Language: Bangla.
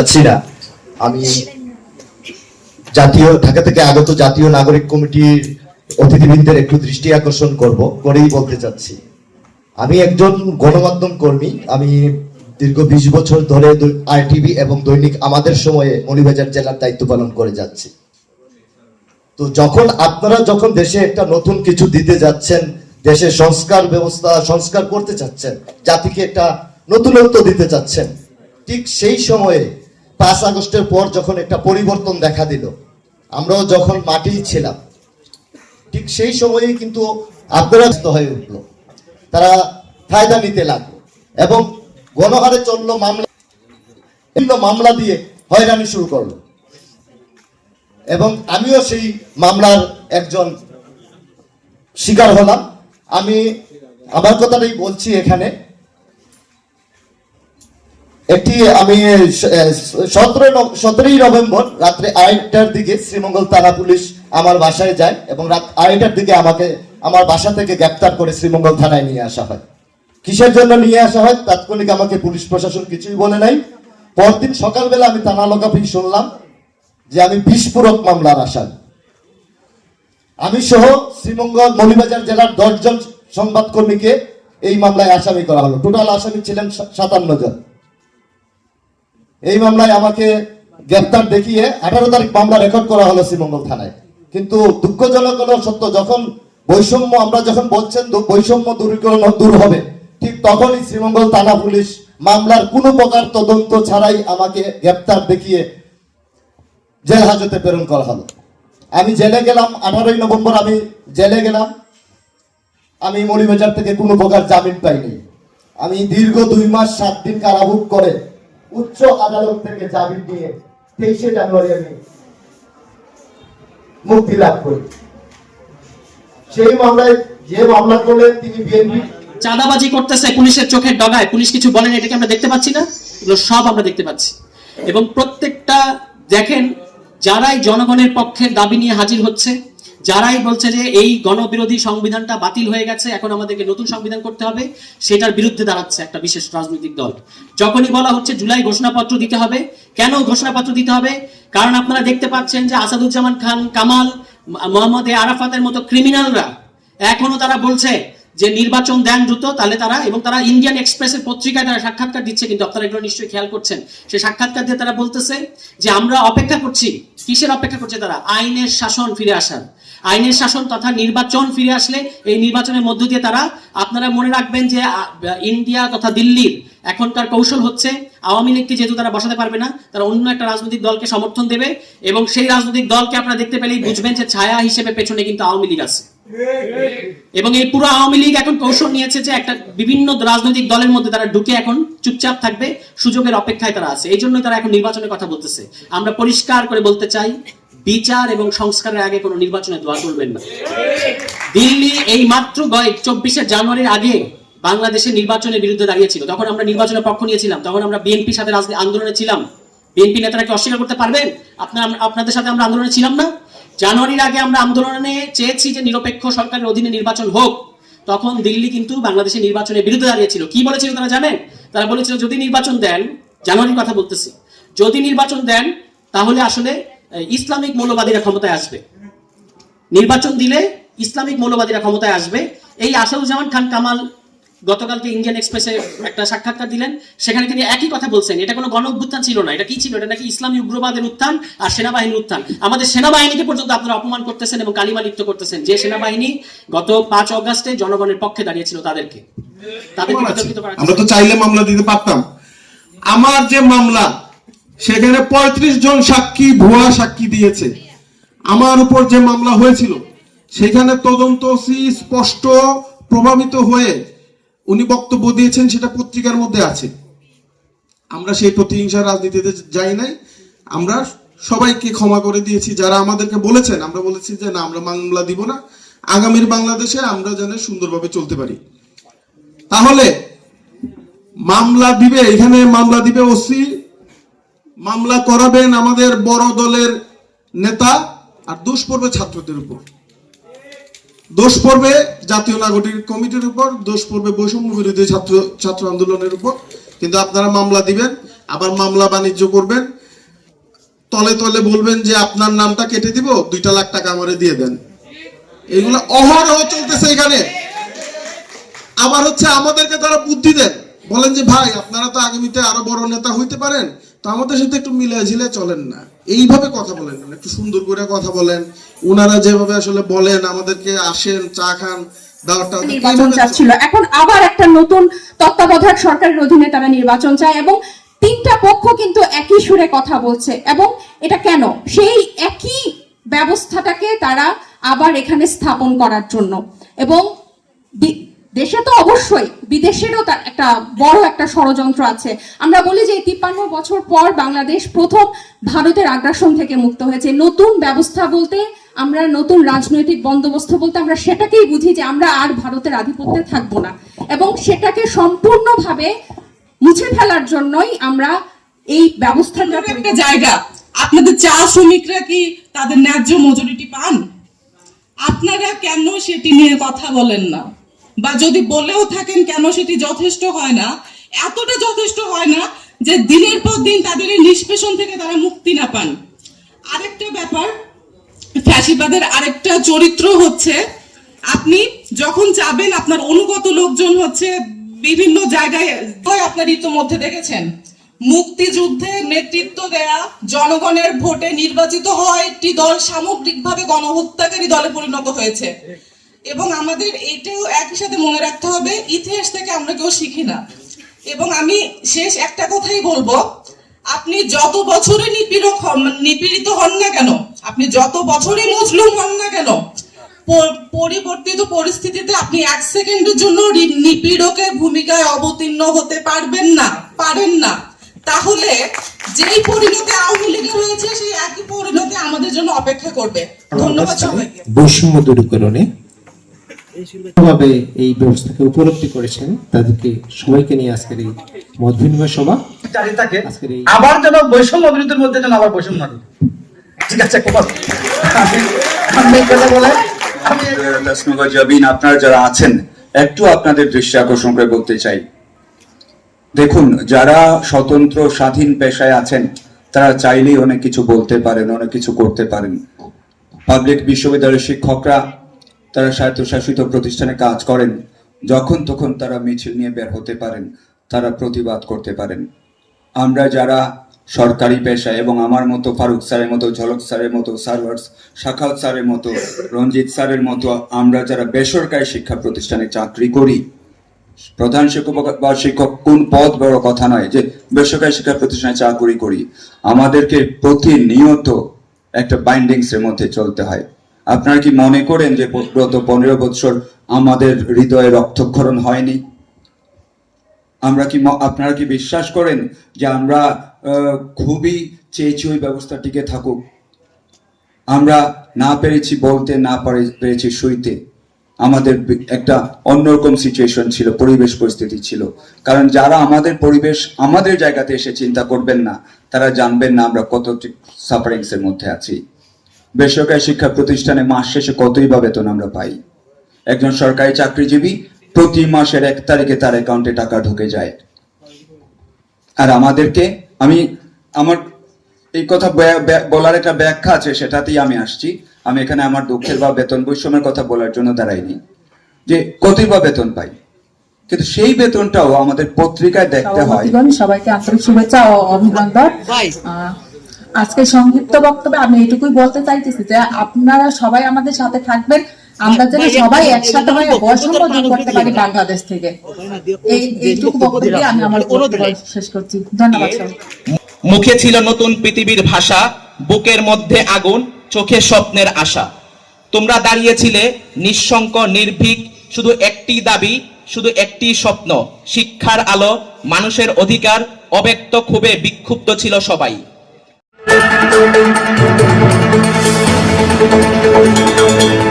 যাচ্ছি না আমি জাতীয় ঢাকা থেকে আগত জাতীয় নাগরিক কমিটির অতিথিবৃন্দের একটু দৃষ্টি আকর্ষণ করব, করেই বলতে চাচ্ছি। আমি একজন গণমাধ্যম কর্মী। আমি দীর্ঘ বিশ বছর ধরে এবং দৈনিক আমাদের সময়ে মৌলিবাজার জেলার দায়িত্ব পালন করে যাচ্ছি। তো যখন আপনারা যখন দেশে একটা নতুন কিছু দিতে যাচ্ছেন, দেশে সংস্কার ব্যবস্থা সংস্কার করতে চাচ্ছেন, জাতিকে একটা নতুনত্ব দিতে চাচ্ছেন, ঠিক সেই সময়ে পাঁচ আগস্টের পর যখন একটা পরিবর্তন দেখা দিল, আমরাও যখন মাটি ছিলাম, ঠিক সেই সময়েই কিন্তু আপনারা হয়ে উঠল। তারা ফায়দা নিতে লাগল এবং গণহারে চলল মামলা মামলা দিয়ে হয়রানি শুরু করল। এবং আমিও সেই মামলার একজন শিকার হলাম। আমি আমার কথাটাই বলছি এখানে। একটি আমি সতেরো সতেরোই নভেম্বর রাত্রে আড়াইটার দিকে শ্রীমঙ্গল থানা পুলিশ আমার বাসায় যায় এবং রাত আড়াইটার দিকে আমাকে, আমার বাসা থেকে গ্রেপ্তার করে শ্রীমঙ্গল থানায় নিয়ে আসা হয়। কিসের জন্য নিয়ে আসা হয়? তাৎক্ষণিক আমাকে পুলিশ প্রশাসন কিছুই বলে নাই। পরদিন সকালবেলা আমি থানা লোকাফি শুনলাম যে আমি বিস্ফোরক মামলার আসামি। আমি সহ শ্রীমঙ্গল মৌলিবাজার জেলার দশজন সংবাদকর্মীকে এই মামলায় আসামি করা হলো। টোটাল আসামি ছিলেন সাতান্ন জন। এই মামলায় আমাকে গ্রেপ্তার দেখিয়ে আঠারো তারিখ মামলা রেকর্ড করা হলো শ্রীমঙ্গল থানায়। কিন্তু দুঃখজনক হলো, সত্য, যখন বৈষম্য, আমরা যখন বলছেন বৈষম্য দূরীকরণ দূর হবে, ঠিক তখনই শ্রীমঙ্গল থানা পুলিশ মামলার কোনো প্রকার তদন্ত ছাড়াই আমাকে গ্রেপ্তার দেখিয়ে জেল হাজতে প্রেরণ করা হলো। আমি জেলে গেলাম, আঠারোই নভেম্বর আমি জেলে গেলাম। আমি মৌলিবাজার থেকে কোনো প্রকার জামিন পাইনি। আমি দীর্ঘ দুই মাস সাত দিন কারাভোগ করে উচ্চ আদালত থেকে জামিন নিয়ে তেইশে জানুয়ারি আমি মুক্তি লাভ করি। সেই মামলায় যে মামলা করলেন তিনি বিএনপি। চাঁদাবাজি করতেছে পুলিশের চোখের ডগায়। পুলিশ কিছু বলেন, এটাকে আমরা দেখতে পাচ্ছি না। এগুলো সব আমরা দেখতে পাচ্ছি। এবং প্রত্যেকটা দেখেন, যারাই জনগণের পক্ষে দাবি নিয়ে হাজির হচ্ছে যারাই বলছে যে এই গণবিরোধী সংবিধানটা বাতিল হয়ে গেছে, এখন আমাদেরকে নতুন সংবিধান করতে হবে, সেটার বিরুদ্ধে দাঁড়াচ্ছে একটা বিশেষ রাজনৈতিক দল। যখনই বলা হচ্ছে জুলাই ঘোষণাপত্র দিতে হবে, কেন ঘোষণাপত্র দিতে হবে? কারণ আপনারা দেখতে পাচ্ছেন যে আসাদুজ্জামান খান, কামাল মোহাম্মদ আরাফাতের মতো ক্রিমিনালরা, এখনও তারা বলছে যে নির্বাচন দেন দ্রুত, তাহলে তারা এবং তারা ইন্ডিয়ান এক্সপ্রেসের পত্রিকায় তারা সাক্ষাৎকার দিচ্ছে, কিন্তু আপনারা এগুলো নিশ্চয়ই খেয়াল করছেন। সেই সাক্ষাৎকার দিয়ে তারা বলতেছে যে, আমরা অপেক্ষা করছি। কিসের অপেক্ষা করছে তারা? আইনের শাসন ফিরে আসার। আইনের শাসন তথা নির্বাচন ফিরে আসলে এই নির্বাচনের মধ্য দিয়ে তারা, আপনারা মনে রাখবেন যে ইন্ডিয়া তথা দিল্লির এখনকার কৌশল হচ্ছে, আওয়ামী লীগকে যেহেতু তারা বসাতে পারবে না, তারা অন্য একটা রাজনৈতিক দলকে সমর্থন দেবে এবং সেই রাজনৈতিক দলকে আপনারা দেখতে পেলেই বুঝবেন যে, ছায়া হিসেবে পেছনে কিন্তু আওয়ামী লীগ আছে। এবং এই পুরো আওয়ামী লীগ এখন কৌশল নিয়েছে যে একটা বিভিন্ন রাজনৈতিক দলের মধ্যে তারা ঢুকে এখন চুপচাপ থাকবে, সুযোগের অপেক্ষায় তারা আছে। এই জন্যই তারা এখন নির্বাচনের কথা বলতেছে। আমরা পরিষ্কার করে বলতে চাই, বিচার এবং সংস্কারের আগে কোনো নির্বাচনে দোয়া করবেন না। দিল্লি এই মাত্র গয় চব্বিশে জানুয়ারির আগে বাংলাদেশের নির্বাচনের বিরুদ্ধে দাঁড়িয়েছিল তখন আমরা নির্বাচনের পক্ষ নিয়েছিলাম, তখন আমরা বিএনপির সাথে আন্দোলনে ছিলাম। বিএনপি নেতারা কি অস্বীকার করতে পারবেন? আপনার আপনাদের সাথে আমরা আন্দোলনে ছিলাম না? জানুয়ারির আগে আমরা আন্দোলনে চেয়েছি যে নিরপেক্ষ সরকারের অধীনে নির্বাচন হোক। তখন দিল্লি কিন্তু বাংলাদেশের নির্বাচনের বিরুদ্ধে দাঁড়িয়েছিল। কি বলেছিল তারা জানেন? তারা বলেছিল, যদি নির্বাচন দেন, জানুয়ারির কথা বলতেছি, যদি নির্বাচন দেন, তাহলে আসলে ইসলামিক মৌলবাদীরা ক্ষমতায় আসবে। নির্বাচন দিলে ইসলামিক মৌলবাদীরা ক্ষমতায় আসবে। এই আসাদুজ্জামান খান কামাল গতকালকে ইন্ডিয়ান এক্সপ্রেসে একটা সাক্ষাৎকার দিলেন সেখানে তিনি একই কথা বলছেন। এটা কোনো গণ অভ্যুত্থান ছিল না এটা কি ছিল? এটা নাকি ইসলামী উগ্রবাদের উত্থান আর সেনাবাহিনীর উত্থান? আমাদের সেনাবাহিনীকে পর্যন্ত আপনারা অপমান করতেছেন এবং কালিমা লিপ্ত করতেছেন। যে সেনাবাহিনী গত পাঁচ অগাস্টে জনগণের পক্ষে দাঁড়িয়েছিল তাদেরকে। আমরা তো চাইলে মামলা দিতে পারতাম। আমার যে মামলা সেখানে পঁয়ত্রিশ জন সাক্ষী ভুয়া সাক্ষী দিয়েছে। আমার উপর যে মামলা হয়েছিল সেখানে তদন্ত স্পষ্ট প্রভাবিত হয়ে উনি বক্তব্য দিয়েছেন সেটা পত্রিকার মধ্যে আছে। আমরা সেই প্রতিহিংসা রাজনীতিতে যাই নাই। আমরা সবাইকে ক্ষমা করে দিয়েছি। যারা আমাদেরকে বলেছেন, আমরা বলেছি যে, না, আমরা মামলা দিব না। আগামীর বাংলাদেশে আমরা যেন সুন্দরভাবে চলতে পারি। তাহলে, মামলা দিবে, এখানে মামলা দিবে ওসি। মামলা করাবেন আমাদের বড় দলের নেতা আর দোষ পড়বে ছাত্রদের উপর। দোষ পড়বে জাতীয় নাগরিক কমিটির উপর, দোষ পড়বে বৈষম্য বিরোধী ছাত্র ছাত্র আন্দোলনের উপর। কিন্তু আপনারা মামলা দিবেন, আবার মামলা বাণিজ্য করবেন। তলে তলে বলবেন যে আপনার নামটা কেটে দিব, দুইটা লাখ টাকা আমারে দিয়ে দেন। এগুলো অহরহ চলতেছে এখানে। আবার হচ্ছে আমাদেরকে তারা বুদ্ধি দেন। বলেন যে, ভাই, আপনারা তো আগামীতে আরও বড় নেতা হইতে পারেন। তো আমাদের সাথে একটু মিলে ঝিলে চলেন না। এইভাবে কথা বলেন না একটু সুন্দর করে কথা বলেন। ওনারা যেভাবে আসলে বলেন আমাদেরকে আসেন চা খান নির্বাচন চাচ্ছিল। এখন আবার একটা নতুন তত্ত্বাবধায়ক সরকারের অধীনে তারা নির্বাচন চায় এবং তিনটা পক্ষ কিন্তু একই সুরে কথা বলছে। এবং এটা কেন? সেই একই ব্যবস্থাটাকে তারা আবার এখানে স্থাপন করার জন্য। এবং দেশে তো অবশ্যই বিদেশেরও তার একটা বড় একটা ষড়যন্ত্র আছে। আমরা বলি যে তিপ্পান্ন বছর পর বাংলাদেশ প্রথম ভারতের আগ্রাসন থেকে মুক্ত হয়েছে। নতুন ব্যবস্থা বলতে আমরা নতুন রাজনৈতিক বন্দোবস্ত বলতে আমরা সেটাকেই বুঝি যে আমরা আর ভারতের আধিপত্যে থাকব না। এবং সেটাকে সম্পূর্ণভাবে মুছে ফেলার জন্যই আমরা এই ব্যবস্থাটা একটা জায়গা। আপনাদের চা শ্রমিকরা কি তাদের ন্যায্য মজুরিটি পান? আপনারা কেন সেটি নিয়ে কথা বলেন না? বা যদি বলেও থাকেন কেন সেটি যথেষ্ট হয় না, এতটা যথেষ্ট হয় না যে দিনের পর দিন তাদের নিষ্পেষণ থেকে তারা মুক্তি না পান। আরেকটা ব্যাপার, ফ্যাসিবাদের আরেকটা চরিত্র হচ্ছে, আপনি যখন যাবেন আপনার অনুগত লোকজন হচ্ছে বিভিন্ন জায়গায় আপনার ইতোমধ্যে দেখেছেন, মুক্তিযুদ্ধে নেতৃত্ব দেয়া জনগণের ভোটে নির্বাচিত হওয়া একটি দল সামগ্রিকভাবে গণহত্যাকারী দলে পরিণত হয়েছে। এবং আমাদের এটাও একই সাথে মনে রাখতে হবে ইতিহাস থেকে আমরা কেউ শিখি না। এবং আমি শেষ একটা কথাই বলব আপনি যত বছরে নিপীড়ক নিপীড়িত হন না কেন আপনি যত বছরে মজলুম হন না কেন পরিবর্তিত পরিস্থিতিতে আপনি এক সেকেন্ডের জন্য নিপীড়কের ভূমিকায় অবতীর্ণ হতে পারবেন না পারেন না। তাহলে যেই পরিণতি আওয়ামী লীগের হয়েছে সেই একই পরিণতি আমাদের জন্য অপেক্ষা করবে। ধন্যবাদ সবাইকে। বৈষম্য দূরীকরণে ভাবে এই ব্যবস্থাকে উপলব্ধি করেছেন। তাদেরকে সবাইকে নিয়ে আজকের এই মত বিনিময় সভা। থাকে আবার যেন বৈষম্য বিরোধীর মধ্যে যেন আবার বৈষম্য ঠিক আছে আপনারা যারা আছেন একটু আপনাদের দৃষ্টি আকর্ষণ করে বলতে চাই। দেখুন যারা স্বতন্ত্র স্বাধীন পেশায় আছেন তারা চাইলেই অনেক কিছু বলতে পারেন অনেক কিছু করতে পারেন। পাবলিক বিশ্ববিদ্যালয়ের শিক্ষকরা তারা স্বায়ত্তশাসিত প্রতিষ্ঠানে কাজ করেন। যখন তখন তারা মিছিল নিয়ে বের হতে পারেন, তারা প্রতিবাদ করতে পারেন। আমরা যারা সরকারি পেশা এবং আমার মতো ফারুক স্যারের মতো, ঝলক স্যারের মতো সার্ভার্স শাখাল স্যারের মতো, রঞ্জিত স্যারের মতো, আমরা যারা বেসরকারি শিক্ষা প্রতিষ্ঠানে চাকরি করি, প্রধান শিক্ষক বা শিক্ষক কোন পদ বড় কথা নয় যে বেসরকারি শিক্ষা প্রতিষ্ঠানে চাকরি করি। আমাদেরকে প্রতিনিয়ত একটা বাইন্ডিংস এর মধ্যে চলতে হয়। আপনারা কি মনে করেন যে গত পনেরো বছর আমাদের হৃদয়ে রক্তক্ষরণ হয়নি? আমরা কি আপনারা কি বিশ্বাস করেন যে আমরা খুবই চেয়েছি ওই ব্যবস্থা টিকে থাকুক? আমরা না পেরেছি বলতে, না পারে- পেরেছি সইতে। আমাদের একটা অন্যরকম সিচুয়েশন ছিল, পরিবেশ পরিস্থিতি ছিল। কারণ যারা আমাদের পরিবেশ, আমাদের জায়গাতে এসে চিন্তা করবেন না, তারা জানবেন না আমরা কত সাফারিংস এর মধ্যে আছি। বেসরকারি শিক্ষা প্রতিষ্ঠানে মাস শেষে কতই বা বেতন আমরা পাই? একজন সরকারি চাকরিজীবী প্রতি মাসের এক তারিখে তার অ্যাকাউন্টে টাকা ঢুকে যায়। আর আমাদেরকে আমি আমার এই কথা বলার একটা ব্যাখ্যা আছে সেটাতেই আমি আসছি। আমি এখানে আমার দুঃখের বা বেতন বৈষম্যের কথা বলার জন্য দাঁড়াইনি। যে কতই বা বেতন পাই। কিন্তু সেই বেতনটাও আমাদের পত্রিকায় দেখতে হয়। সবাইকে আন্তরিক শুভেচ্ছা ও অভিনন্দন। আজকে সংক্ষিপ্ত বক্তব্যে আমি এটুকুই বলতে চাইতেছি যে আপনারা সবাই আমাদের সাথে থাকবেন। আমরা যেন সবাই একসাথে হয়ে বৈষম্য দূর করতে পারি বাংলাদেশ থেকে। এই এইটুকু বক্তব্য দিয়ে আমি আমার শেষ করছি। ধন্যবাদ মুখে ছিল নতুন পৃথিবীর ভাষা বুকের মধ্যে আগুন চোখে স্বপ্নের আশা। তোমরা দাঁড়িয়েছিলে নিঃশঙ্ক নির্ভীক শুধু একটি দাবি শুধু একটি স্বপ্ন শিক্ষার আলো মানুষের অধিকার অব্যক্ত ক্ষোভে বিক্ষুব্ধ ছিল সবাই। Thank you.